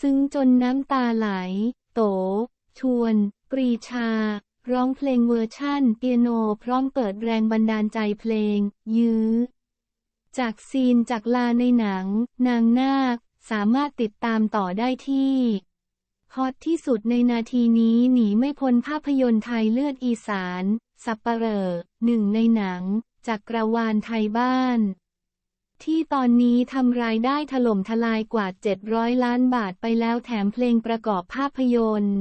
ซึ้งจนน้ำตาไหล โต ชวน ปรีชา ร้องเพลงเวอร์ชั่น เปียโนพร้อมเปิดแรงบันดาลใจเพลง ยื้อ จากซีนจากลาในหนัง นางนาค สามารถติดตามต่อได้ที่ฮอตที่สุดในนาทีนี้หนีไม่พ้นภาพยนตร์ไทยเลือดอีสาน สับปเหร่อหนึ่งในหนัง จากกระวานไทยบ้าน ที่ตอนนี้ทำรายได้ถล่มทลายกว่า 700 ล้านบาทไปแล้วแถมเพลงประกอบภาพยนตร์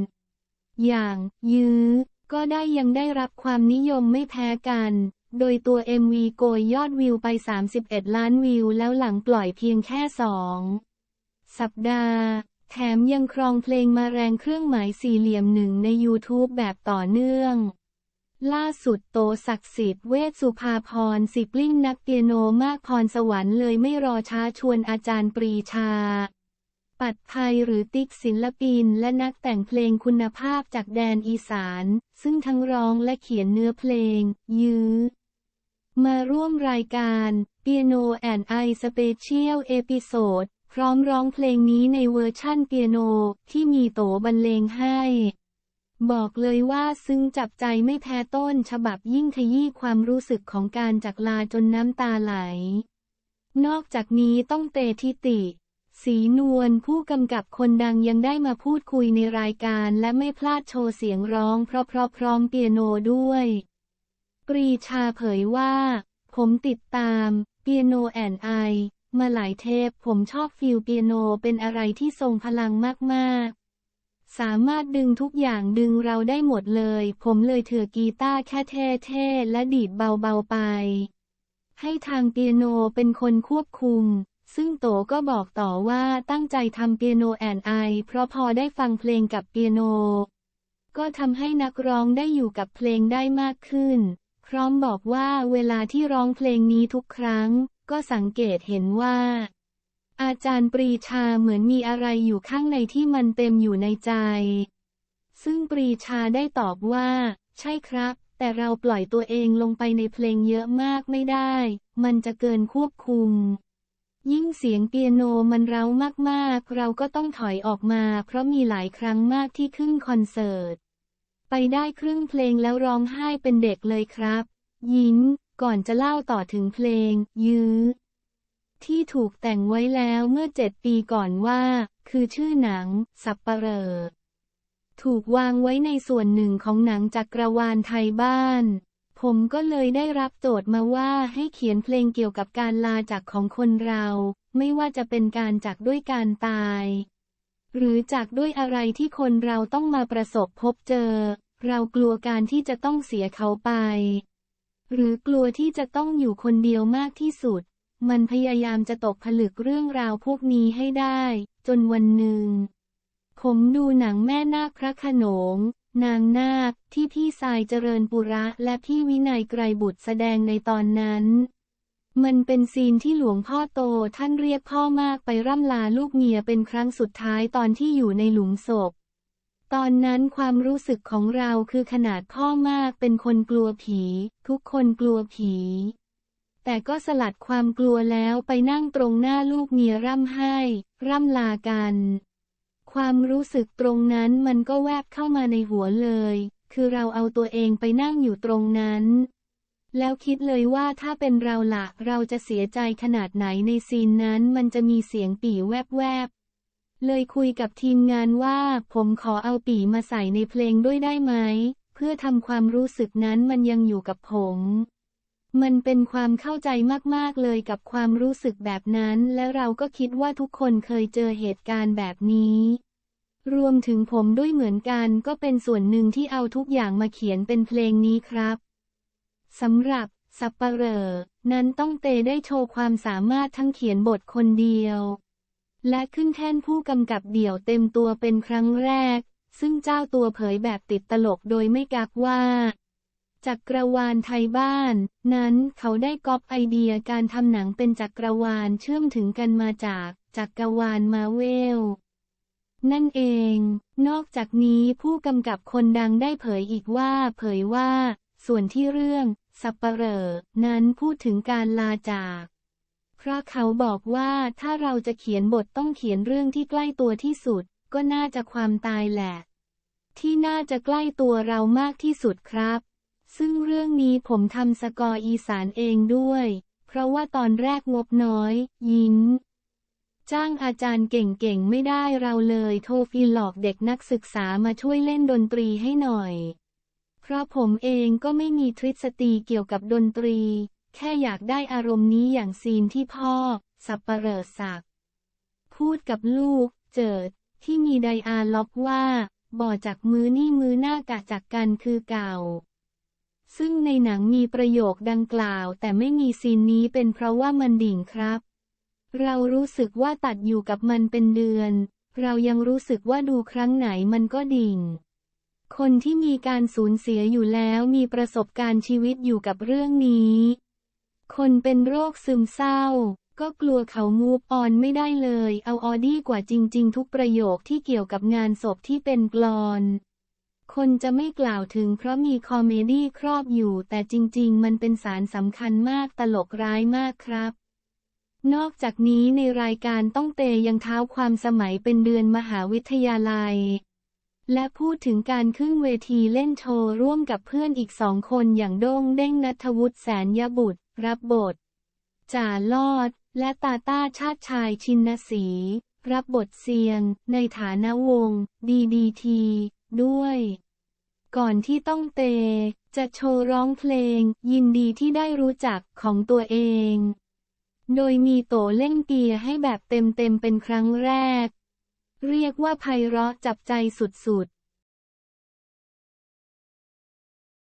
อย่าง ยื้อ ก็ได้ยังได้รับความนิยมไม่แพ้กัน โดยตัว MV โกยยอดวิวไป 31 ล้านวิวแล้วหลังปล่อยเพียงแค่สองสัปดาห์แถมยังครองเพลงมาแรงเครื่องหมายสี่เหลี่ยมหนึ่งใน YouTube แบบต่อเนื่อง ล่าสุดโตศักดิ์สิทธิ์เวชสุภาพรสิปลิ้งนักเปียโนมากพรสวรรค์เลยไม่รอช้าชวนอาจารย์ปรีชา ปัดภัยหรือติ๊กศิลปิน และนักแต่งเพลงคุณภาพจากแดนอีสาน ซึ่งทั้งร้องและเขียนเนื้อเพลง ยื้อ มาร่วมรายการ Piano and I Special Episode พร้อมร้องเพลงนี้ในเวอร์ชั่นเปียโนที่มีโตบรรเลงให้ บอกเลยว่าซึ้งจับใจไม่แพ้ต้นฉบับยิ่งขยี้ความรู้สึกของการจากลาจนน้ำตาไหล นอกจากนี้ต้องเตทิติ สีนวลผู้กำกับคนดังยังได้มาพูดคุยในรายการและไม่พลาดโชว์เสียงร้องเพราะเพราะพร้อมเปียโนด้วย ปรีชาเผยว่า ผมติดตามเปียโนแอนไอมาหลายเทปผมชอบฟิลเปียโนเป็นอะไรที่ทรงพลังมาก ๆ สามารถดึงทุกอย่างดึงเราได้หมดเลย ผมเลยเถือกีตาร์แค่เท่ๆ และดีดเบาๆไป ให้ทางเปียโนเป็นคนควบคุม ซึ่งโตก็บอกต่อว่าตั้งใจทำเปียโนแอนไอเพราะพอได้ฟังเพลงกับเปียโน ก็ทำให้นักร้องได้อยู่กับเพลงได้มากขึ้น พร้อมบอกว่าเวลาที่ร้องเพลงนี้ทุกครั้ง ก็สังเกตเห็นว่า อาจารย์ปรีชาเหมือนมีอะไรอยู่ข้างในที่มันเต็มอยู่ในใจ ซึ่งปรีชาได้ตอบว่า ใช่ครับ แต่เราปล่อยตัวเองลงไปในเพลงเยอะมากไม่ได้ มันจะเกินควบคุม ยิ่งเสียงเปียโนมันเร้ามากๆ เราก็ต้องถอยออกมา เพราะมีหลายครั้งมากที่ขึ้นคอนเสิร์ต ไปได้ครึ่งเพลงแล้วร้องไห้เป็นเด็กเลยครับ ยิ้มก่อนจะเล่าต่อถึงเพลง ยื้อ ที่ถูกแต่งไว้แล้วเมื่อเจ็ดปีก่อนว่า คือชื่อหนัง สับปเหร่อถูกวางไว้ในส่วนหนึ่งของหนังจักรวาลไทยบ้าน ผมก็เลยได้รับโจทย์มาว่าให้เขียนเพลงเกี่ยวกับการลาจากของคนเรา ไม่ว่าจะเป็นการจากด้วยการตาย หรือจากด้วยอะไรที่คนเราต้องมาประสบพบเจอ เรากลัวการที่จะต้องเสียเขาไป หรือกลัวที่จะต้องอยู่คนเดียวมากที่สุด มันพยายามจะตกผลึกเรื่องราวพวกนี้ให้ได้ จนวันหนึ่ง ผมดูหนังแม่นาคพระโขนง นางนาคที่พี่สายเจริญปุระและพี่วินัยไกรบุตรแสดงในตอนนั้น มันเป็นซีนที่หลวงพ่อโตท่านเรียกพ่อมากไปร่ำลาลูกเมียเป็นครั้งสุดท้ายตอนที่อยู่ในหลุมศพ ตอนนั้นความรู้สึกของเราคือขนาดพ่อมากเป็นคนกลัวผี ทุกคนกลัวผี แต่ก็สลัดความกลัวแล้วไปนั่งตรงหน้าลูกเมียร่ำไห้ ร่ำลากัน ความรู้สึกตรงนั้นมันก็แวบเข้ามาในหัวเลย คือเราเอาตัวเองไปนั่งอยู่ตรงนั้น แล้วคิดเลยว่าถ้าเป็นเราละเราจะเสียใจขนาดไหนในซีนนั้นมันจะมีเสียงปี่แวบๆ เลยคุยกับทีมงานว่า ผมขอเอาปี่มาใส่ในเพลงด้วยได้ไหม เพื่อทำความรู้สึกนั้นมันยังอยู่กับผม มันเป็นความเข้าใจมาก ๆ เลยกับความรู้สึกแบบนั้น และเราก็คิดว่าทุกคนเคยเจอเหตุการณ์แบบนี้ รวมถึงผมด้วยเหมือนกันก็เป็นส่วนหนึ่งที่เอาทุกอย่างมาเขียนเป็นเพลงนี้ครับสำหรับสับปะเรอนั้นต้องเตได้โชว์ความสามารถทั้งเขียนบทคนเดียว และขึ้นแท่นผู้กำกับเดี่ยวเต็มตัวเป็นครั้งแรก ซึ่งเจ้าตัวเผยแบบติดตลกโดยไม่กักว่า จักรวาลไทยบ้าน นั้นเขาได้ก๊อปไอเดียการทำหนังเป็นจักรวาลเชื่อมถึงกันมาจากจักรวาลมาเวล นั่นเอง นอกจากนี้ผู้กำกับคนดังได้เผยอีกว่าเผยว่า ส่วนที่เรื่อง สับปะเหร่อนั้นพูดถึงการลาจากเพราะเขาบอกว่าถ้าเราจะเขียนบทต้องเขียนเรื่องที่ใกล้ตัวที่สุด ก็น่าจะความตายแหละ ที่น่าจะใกล้ตัวเรามากที่สุดครับ ซึ่งเรื่องนี้ผมทำสกอร์อีสานเองด้วย เพราะว่าตอนแรกงบน้อย ยิ้ม จ้างอาจารย์เก่งๆ ไม่ได้เราเลยโทรฟีหลอกเด็กนักศึกษามาช่วยเล่นดนตรีให้หน่อย เพราะผมเองก็ไม่มีทฤษฎีเกี่ยวกับดนตรี แค่อยากได้อารมณ์นี้อย่างซีนที่พ่อ สับปะเหร่อศักพูดกับลูก เจิด ที่มีไดอาล็อกว่า บ่อจากมือนี่มือหน้ากะจากกันคือเก่า ซึ่งในหนังมีประโยคดังกล่าว แต่ไม่มีซีนนี้เป็นเพราะว่ามันดิ่งครับ เรารู้สึกว่าตัดอยู่กับมันเป็นเดือน เรายังรู้สึกว่าดูครั้งไหนมันก็ดิ่ง คนที่มีการสูญเสียอยู่แล้วมีประสบการณ์ชีวิตอยู่กับเรื่องนี้ คนเป็นโรคซึมเศร้า ก็กลัวเขามูฟออนไม่ได้เลย เอาออดี้กว่าจริง ๆ ทุกประโยคที่เกี่ยวกับงานศพที่เป็นกลอน คนจะไม่กล่าวถึงเพราะมีคอมเมดี้ครอบอยู่ แต่จริง ๆ มันเป็นสารสำคัญมากตลกร้ายมากครับ นอกจากนี้ในรายการต้องเตยังเท้าความสมัยเป็นเดือนมหาวิทยาลัย และพูดถึงการขึ้นเวทีเล่นโชว์ร่วมกับเพื่อนอีกสองคนอย่างโด้งเด้งนัทวุฒิแสนยบุตร รับบทจ่าลอด และตาต้าชาติชายชินสี รับบทเซียง ในฐานะวง ดีดีที ด้วย ก่อนที่ต้องเต จะโชว์ร้องเพลง ยินดีที่ได้รู้จักของตัวเอง โดยมีโตเล่นเกียร์ให้แบบเต็มๆเป็นครั้งแรก เรียกว่าไพเราะจับใจสุดๆ